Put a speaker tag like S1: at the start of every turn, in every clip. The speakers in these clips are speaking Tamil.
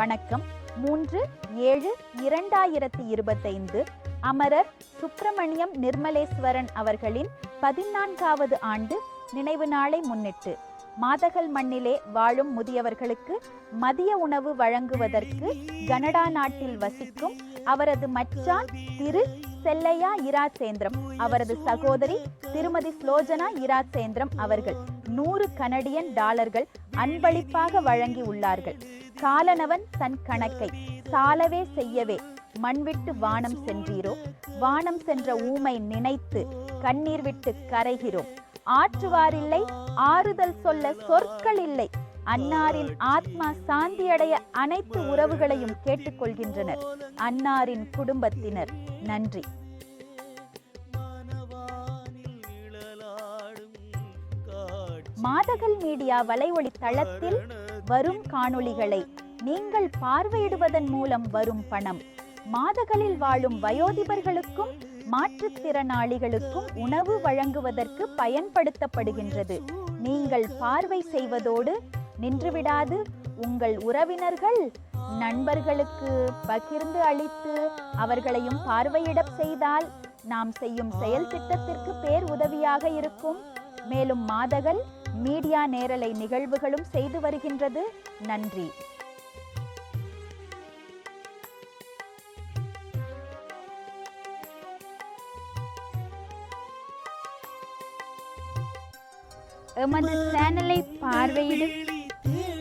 S1: வணக்கம். மூன்று ஏழு இரண்டாயிரத்தி இருபத்தைந்து அமரர் சுப்பிரமணியம் நிர்மலேஸ்வரன் அவர்களின் பதினான்காவது ஆண்டு நினைவு நாளை முன்னிட்டு மாதகல் மண்ணிலே வாழும் முதியவர்களுக்கு மதிய உணவு வழங்குவதற்கு கனடா நாட்டில் வசிக்கும் அவரது மச்சான் திரு செல்லையா இராசேந்திரம். அவரது சகோதரி திருமதி ஸ்லோஜனா இராசேந்திரம் அவர்கள் நூறு கனடியன் டாலர்கள் அன்பளிப்பாக வழங்கி உள்ளார்கள். காலனவன் தன் கணக்கை சாலவே செய்யவே மண்விட்டு வானம் சென்றீரோ? வானம் சென்ற ஊமை நினைத்து கண்ணீர் விட்டு கரைகிறோம். ஆற்றுவாரில்லை ஆறுதல் சொல்ல சொற்கள் இல்லை அன்னாரின் ஆத்மா சாந்தியடைய அனைத்து உறவுகளையும் கேட்டுக்கொள்கின்றனர். அன்னாரின் குடும்பத்தினர் நன்றி. மாதகல் மீடியா வலைஒளி தளத்தில் வரும் காணொளிகளை நீங்கள் பார்வையிடுவதன் மூலம் வரும் பணம். மாதகளில் வாழும் வயோதிபர்களுக்கும் மாற்றுத்திறனாளிகளுக்கும் உணவு வழங்குவதற்கு பயன்படுத்தப்படுகின்றது. நீங்கள் பார்வை செய்வதோடு நின்றுவிடாது. உங்கள் உறவினர்கள் நண்பர்களுக்கு பகிர்ந்து அளித்து அவர்களையும் பார்வையிட செய்தால் நாம் செய்யும் செயல் திட்டத்திற்கு பேர் உதவியாக இருக்கும். மேலும் மாதகள் மீடியா நேரலை நிகழ்வுகளும் செய்து வருகின்றது. நன்றி. எமது சேனலை பார்வையிடும்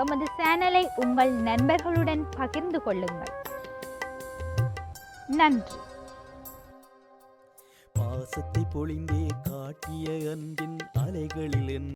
S1: எமது சேனலை உங்கள் நண்பர்களுடன் பகிர்ந்து கொள்ளுங்கள். நன்றி.
S2: பாசத்தை பொழிந்தே காட்டிய அன்பின் அலைகளில்